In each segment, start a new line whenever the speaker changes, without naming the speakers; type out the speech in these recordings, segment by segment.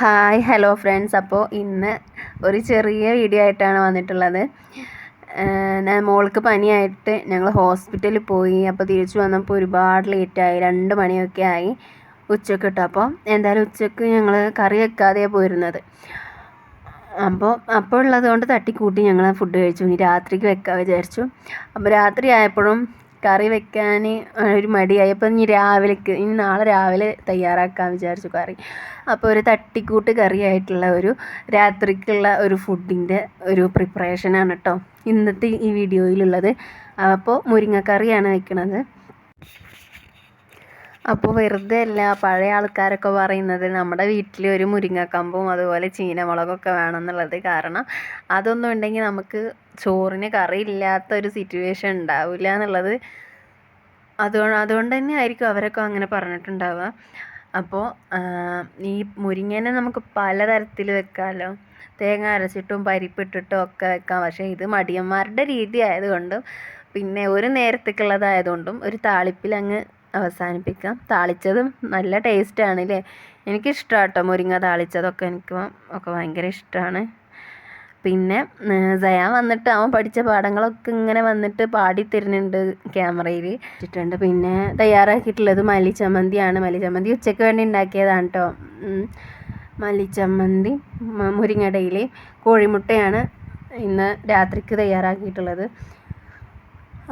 Hi hello friends. അപ്പോൾ ഇന്ന് ഒരു ചെറിയ വീഡിയോ ആയിട്ടാണ് വന്നിട്ടുള്ളത്. ഞാൻ മോൾക്ക് പനിയായിട്ട് ഞങ്ങൾ ഹോസ്പിറ്റലിൽ പോയി. അപ്പോൾ തിരിച്ചു വന്നപ്പോൾ ഒരുപാട് ലേറ്റായി. രണ്ട് മണിയൊക്കെ ആയി ഉച്ചയ്ക്ക് ഇട്ട് അപ്പോൾ എന്തായാലും ഉച്ചയ്ക്ക് ഞങ്ങൾ കറി വെക്കാതെ പോയിരുന്നത്. അപ്പോൾ അപ്പോൾ ഉള്ളത് കൊണ്ട് തട്ടിക്കൂട്ടി ഞങ്ങൾ ഫുഡ് കഴിച്ചു. ഇനി രാത്രിക്ക് വെക്കാൻ വിചാരിച്ചു. അപ്പോൾ രാത്രി ആയപ്പോഴും കറി വെക്കാൻ ഒരു മടിയായി. അപ്പോൾ ഇനി രാവിലേക്ക് ഇനി നാളെ രാവിലെ തയ്യാറാക്കാൻ വിചാരിച്ചു കറി. അപ്പോൾ ഒരു തട്ടിക്കൂട്ട് കറിയായിട്ടുള്ള ഒരു രാത്രിക്കുള്ള ഒരു ഫുഡിന്റെ ഒരു പ്രിപ്പറേഷനാണ് കേട്ടോ ഇന്നത്തെ ഈ വീഡിയോയിലുള്ളത്. അപ്പോൾ മുരിങ്ങക്കറിയാണ് വെക്കണത്. അപ്പോൾ വെറുതെ അല്ല പഴയ ആൾക്കാരൊക്കെ പറയുന്നത് നമ്മുടെ വീട്ടിൽ ഒരു മുരിങ്ങക്കമ്പും അതുപോലെ ചീനമുളകൊക്കെ വേണമെന്നുള്ളത് കാരണം അതൊന്നും ഉണ്ടെങ്കിൽ നമുക്ക് ചോറിന് കറി ഇല്ലാത്ത ഒരു സിറ്റുവേഷൻ ഉണ്ടാവില്ല എന്നുള്ളത് അതുകൊണ്ട് അതുകൊണ്ട് തന്നെ ആയിരിക്കും അവരൊക്കെ അങ്ങനെ പറഞ്ഞിട്ടുണ്ടാവുക. അപ്പോൾ ഈ മുരിങ്ങേനെ നമുക്ക് പലതരത്തിൽ വെക്കാമല്ലോ തേങ്ങ അരച്ചിട്ടും പരിപ്പിട്ടിട്ടും ഒക്കെ വെക്കാം. പക്ഷേ ഇത് മടിയന്മാരുടെ രീതി ആയതുകൊണ്ടും പിന്നെ ഒരു നേരത്തേക്കുള്ളതായതുകൊണ്ടും ഒരു താളിപ്പിൽ അങ്ങ് അവസാനിപ്പിക്കാം. താളിച്ചതും നല്ല ടേസ്റ്റാണ് അല്ലേ എനിക്കിഷ്ടമാണ് കേട്ടോ മുരിങ്ങ താളിച്ചതൊക്കെ. എനിക്ക് ഒക്കെ ഭയങ്കര ഇഷ്ടമാണ് പിന്നെ സയാൻ വന്നിട്ട് അവൻ പഠിച്ച പാഠങ്ങളൊക്കെ ഇങ്ങനെ വന്നിട്ട് പാടി തരുന്നുണ്ട് ക്യാമറയിൽ വെച്ചിട്ടുണ്ട് പിന്നെ തയ്യാറാക്കിയിട്ടുള്ളത് മല്ലിച്ചമ്മന്തിയാണ്. മല്ലിച്ചമ്മന്തി ഉച്ചയ്ക്ക് വേണ്ടി ഉണ്ടാക്കിയതാണ് കേട്ടോ മല്ലിച്ചമ്മന്തി മുരിങ്ങടയിൽ കോഴിമുട്ടയാണ് ഇന്ന് രാത്രിക്ക് തയ്യാറാക്കിയിട്ടുള്ളത്.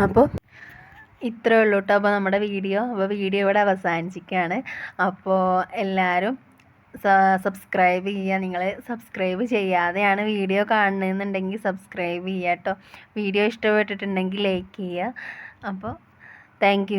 അപ്പോൾ ഇത്രയേ ഉള്ളൂ കേട്ടോ അപ്പോൾ നമ്മുടെ വീഡിയോ. അപ്പോൾ വീഡിയോ ഇവിടെ അവസാനിച്ചിരിക്കുകയാണ് അപ്പോൾ എല്ലാവരും സബ്സ്ക്രൈബ് ചെയ്യുക നിങ്ങൾ സബ്സ്ക്രൈബ് ചെയ്യാതെയാണ് വീഡിയോ കാണുന്നതെന്നുണ്ടെങ്കിൽ സബ്സ്ക്രൈബ് ചെയ്യുക കേട്ടോ വീഡിയോ ഇഷ്ടപ്പെട്ടിട്ടുണ്ടെങ്കിൽ ലൈക്ക് ചെയ്യുക അപ്പോൾ താങ്ക്